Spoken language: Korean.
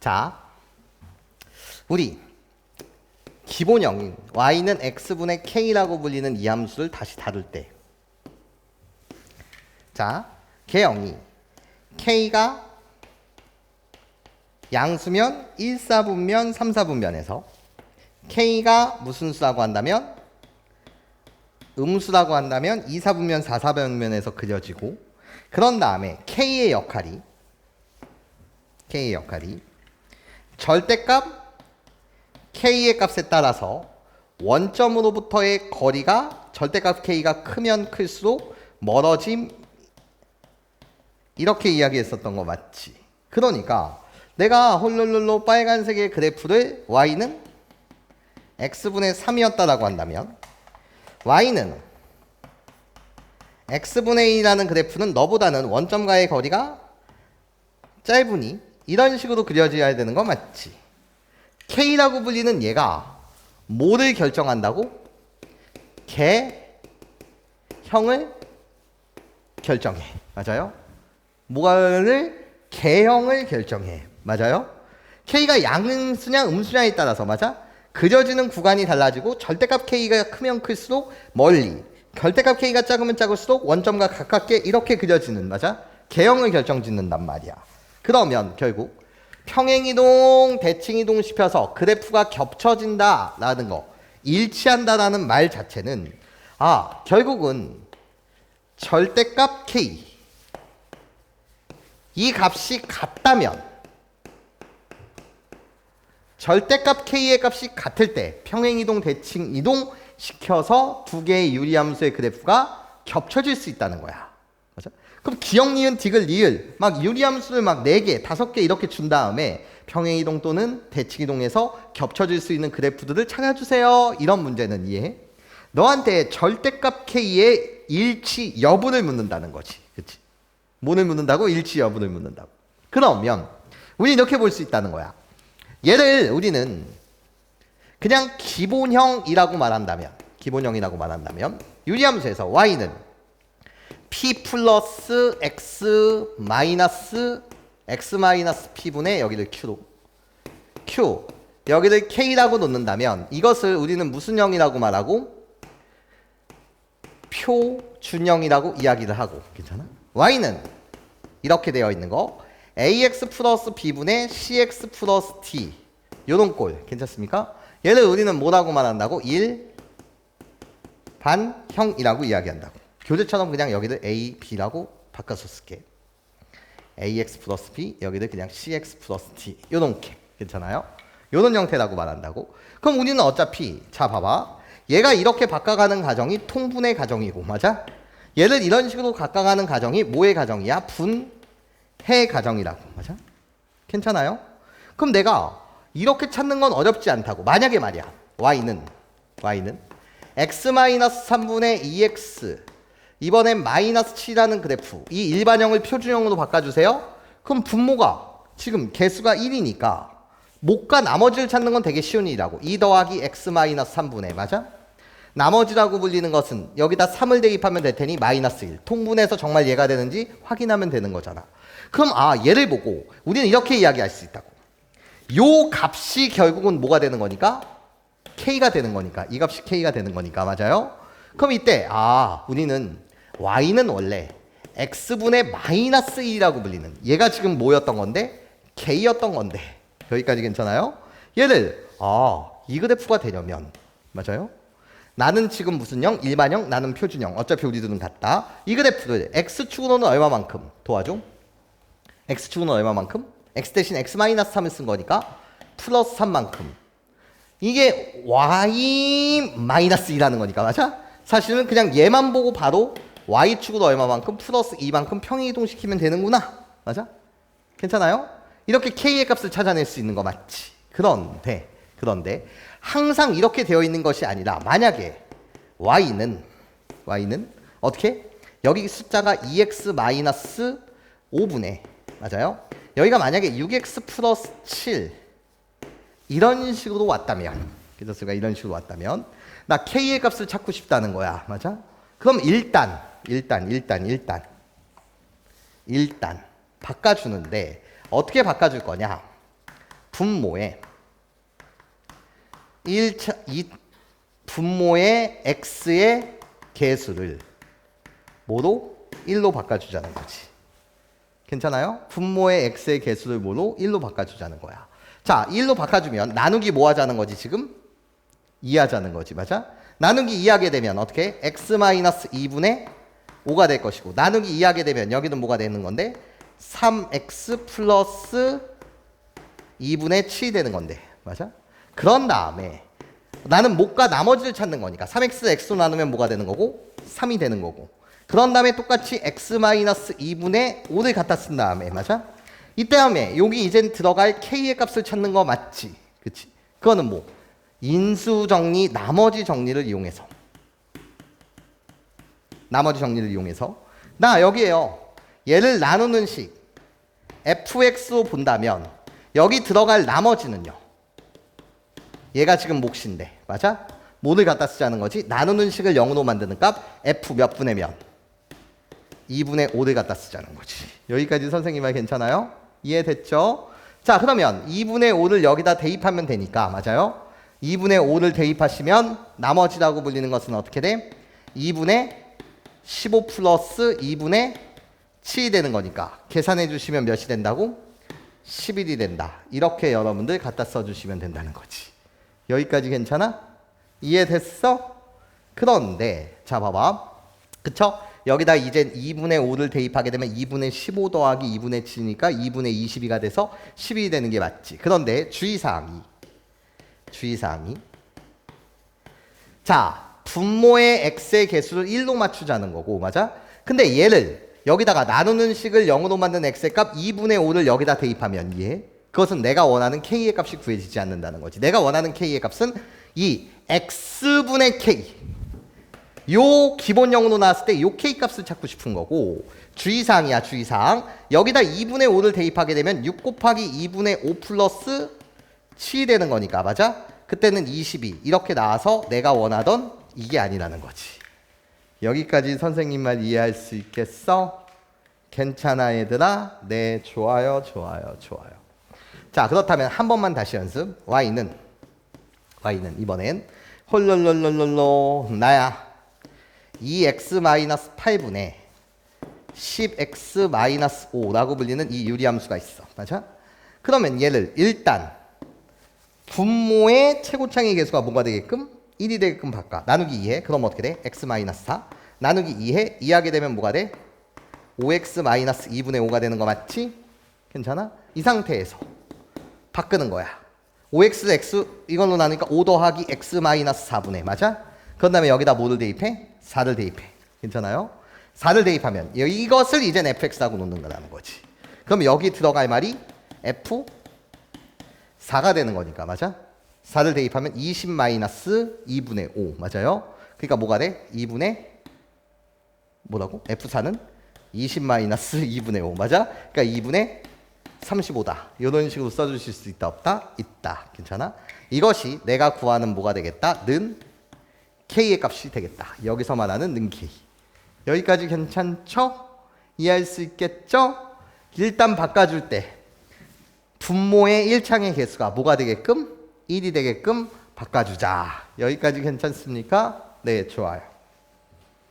자, 우리 기본형인 y는 x분의 k라고 불리는 이 함수를 다시 다룰 때, 자, 개형이 k가 양수면 1, 4분면, 3, 4분면에서 k가 무슨 수라고 한다면 음수라고 한다면 2, 4분면, 4, 4분면에서 그려지고 그런 다음에 k의 역할이 k의 역할이 절대값 k의 값에 따라서 원점으로부터의 거리가 절대값 k가 크면 클수록 멀어짐 이렇게 이야기했었던 거 맞지? 그러니까 내가 홀룰룰로 빨간색의 그래프를 y는 x분의 3이었다라고 한다면 y는 x분의 2라는 그래프는 너보다는 원점과의 거리가 짧으니 이런 식으로 그려져야 되는 거 맞지? k라고 불리는 얘가 뭐를 결정한다고? 개 형을 결정해. 맞아요? 뭐를 개형을 결정해. 맞아요? k가 양수냐 음수냐에 따라서 맞아? 그려지는 구간이 달라지고 절대값 k가 크면 클수록 멀리 절대값 k가 작으면 작을수록 원점과 가깝게 이렇게 그려지는 맞아? 개형을 결정 짓는단 말이야. 그러면 결국 평행이동, 대칭이동 시켜서 그래프가 겹쳐진다라는 거, 일치한다라는 말 자체는 아 결국은 절대값 k 이 값이 같다면 절대값 k의 값이 같을 때 평행이동, 대칭이동 시켜서 두 개의 유리함수의 그래프가 겹쳐질 수 있다는 거야. 그럼 기억 니은 디귿 리을 막 유리함수를 막네 개, 다섯 개 이렇게 준 다음에 평행이동 또는 대칭이동에서 겹쳐질 수 있는 그래프들을 찾아주세요. 이런 문제는 이해해? 너한테 절대값 k의 일치 여부를 묻는다는 거지. 그치? 뭐를 묻는다고? 일치 여부를 묻는다고. 그러면 우리 이렇게 볼 수 있다는 거야. 얘를 우리는 그냥 기본형이라고 말한다면 기본형이라고 말한다면 유리함수에서 y는 p 플러스 x 마이너스 x 마이너스 p분의 여기를 q로 q. 여기를 k라고 놓는다면 이것을 우리는 무슨 형이라고 말하고? 표준형이라고 이야기를 하고. 괜찮아? y는 이렇게 되어 있는 거. Ax 플러스 b분의 cx 플러스 t. 요런 꼴. 괜찮습니까? 얘를 우리는 뭐라고 말한다고? 1 반형이라고 이야기한다고 교재처럼 그냥 여기를 a, b라고 바꿔서 쓸게 ax 플러스 b 여기를 그냥 cx 플러스 t 요렇게 괜찮아요? 요런 형태라고 말한다고 그럼 우리는 어차피 자 봐봐 얘가 이렇게 바꿔가는 과정이 통분의 과정이고 맞아? 얘를 이런 식으로 바꿔가는 과정이 뭐의 과정이야? 분해 과정이라고 맞아? 괜찮아요? 그럼 내가 이렇게 찾는 건 어렵지 않다고 만약에 말이야 y는 y는 x-3분의 2x 이번엔 마이너스 7이라는 그래프. 이 일반형을 표준형으로 바꿔주세요. 그럼 분모가 지금 개수가 1이니까 못과 나머지를 찾는 건 되게 쉬운 일이라고. 2 더하기 x-3분의 맞아? 나머지라고 불리는 것은 여기다 3을 대입하면 될 테니 마이너스 1 통분해서 정말 얘가 되는지 확인하면 되는 거잖아. 그럼 아 얘를 보고 우리는 이렇게 이야기할 수 있다고. 요 값이 결국은 뭐가 되는 거니까? k가 되는 거니까. 이 값이 k가 되는 거니까. 맞아요? 그럼 이때 아 우리는 y는 원래 x분의 마이너스 1이라고 불리는 얘가 지금 뭐였던 건데 k였던 건데 여기까지 괜찮아요? 얘를 아 이 그래프가 되려면 맞아요? 나는 지금 무슨 형? 일반형, 나는 표준형. 어차피 우리들은 같다. 이 그래프를 x축으로는 얼마만큼 도와줘? x축은 얼마만큼? x 대신 x 마이너스 3을 쓴 거니까 플러스 3만큼. 이게 y 마이너스 2라는 거니까 맞아? 사실은 그냥 얘만 보고 바로 y축으로 얼마만큼 플러스 2만큼 평행이동시키면 되는구나. 맞아? 괜찮아요? 이렇게 k의 값을 찾아낼 수 있는 거 맞지? 그런데 그런데 항상 이렇게 되어 있는 것이 아니라 만약에 y는 y는 어떻게? 여기 숫자가 2x 마이너스 5분의 맞아요? 여기가 만약에 6x 플러스 7 이런 식으로 왔다면 그래서가 이런 식으로 왔다면 나 k의 값을 찾고 싶다는 거야 맞아? 그럼 일단 일단 일단 일단 일단 바꿔주는데 어떻게 바꿔줄 거냐 분모에 1차, 이 분모의 x의 개수를 뭐로? 1로 바꿔주자는 거지. 괜찮아요? 분모의 x의 개수를 뭐로? 1로 바꿔주자는 거야. 자, 1로 바꿔주면 나누기 뭐 하자는 거지 지금? 2 하자는 거지. 맞아? 나누기 2 하게 되면 어떻게? x-2분의 5가 될 것이고 나누기 2 하게 되면 여기는 뭐가 되는 건데? 3x 플러스 2분의 7이 되는 건데. 맞아? 그런 다음에 나는 못과 나머지를 찾는 거니까 3x x로 나누면 뭐가 되는 거고 3이 되는 거고 그런 다음에 똑같이 x-2분의 5를 갖다 쓴 다음에 맞아? 이 다음에 여기 이젠 들어갈 k의 값을 찾는 거 맞지? 그치? 그거는 뭐? 인수 정리, 나머지 정리를 이용해서 나머지 정리를 이용해서 나 여기에요 얘를 나누는 식 fx로 본다면 여기 들어갈 나머지는요 얘가 지금 몫인데 맞아? 뭐를 갖다 쓰자는 거지? 나누는 식을 0으로 만드는 값 f 몇 분의 면 2분의 5를 갖다 쓰자는 거지 여기까지 선생님 말 괜찮아요? 이해됐죠? 자 그러면 2분의 5를 여기다 대입하면 되니까 맞아요? 2분의 5를 대입하시면 나머지라고 불리는 것은 어떻게 돼? 2분의 15 플러스 2분의 7이 되는 거니까 계산해 주시면 몇이 된다고? 11이 된다. 이렇게 여러분들 갖다 써주시면 된다는 거지. 여기까지 괜찮아? 이해됐어? 그런데 자 봐봐. 그쵸? 여기다 이제 2분의 5를 대입하게 되면 2분의 15 더하기 2분의 7이니까 2분의 22가 돼서 10이 되는 게 맞지. 그런데 주의사항이 주의사항이 자 분모의 x의 개수를 1로 맞추자는 거고 맞아? 근데 얘를 여기다가 나누는 식을 0으로 만든 x의 값 2분의 5를 여기다 대입하면 이해? 그것은 내가 원하는 k의 값이 구해지지 않는다는 거지. 내가 원하는 k의 값은 이 x분의 k 요 기본 0으로 나왔을 때 요 k 값을 찾고 싶은 거고 주의사항이야 주의사항 여기다 2분의 5를 대입하게 되면 6 곱하기 2분의 5 플러스 7이 되는 거니까 맞아? 그때는 22 이렇게 나와서 내가 원하던 이게 아니라는 거지 여기까지 선생님 말 이해할 수 있겠어? 괜찮아 얘들아? 네 좋아요 좋아요 좋아요 자 그렇다면 한 번만 다시 연습 y는 y는 이번엔 홀롤롤롤롤로 나야 2x-8분의 10x-5라고 불리는 이 유리함수가 있어 맞아? 그러면 얘를 일단 분모의 최고창의 개수가 뭐가 되게끔? 1이 되게끔 바꿔. 나누기 2해. 그럼 어떻게 돼? x-4. 나누기 2해. 2하게 되면 뭐가 돼? 5x-2분의 5가 되는 거 맞지? 괜찮아? 이 상태에서 바꾸는 거야. 5x, x 이걸로 나누니까 5 더하기 x-4분의 맞아? 그런 다음에 여기다 뭐를 대입해? 4를 대입해. 괜찮아요? 4를 대입하면 이것을 이젠 fx라고 놓는 거라는 거지. 그럼 여기 들어갈 말이 f 4가 되는 거니까 맞아? 4를 대입하면 20 마이너스 2분의 5 맞아요? 그러니까 뭐가 돼? 2분의 뭐라고? F4는 20 마이너스 2분의 5 맞아? 그러니까 2분의 35다. 이런 식으로 써주실 수 있다 없다? 있다. 괜찮아? 이것이 내가 구하는 뭐가 되겠다? 는 K의 값이 되겠다. 여기서 말하는 는 K. 여기까지 괜찮죠? 이해할 수 있겠죠? 일단 바꿔줄 때 분모의 1창의 개수가 뭐가 되게끔? 1이 되게끔 바꿔주자. 여기까지 괜찮습니까? 네, 좋아요.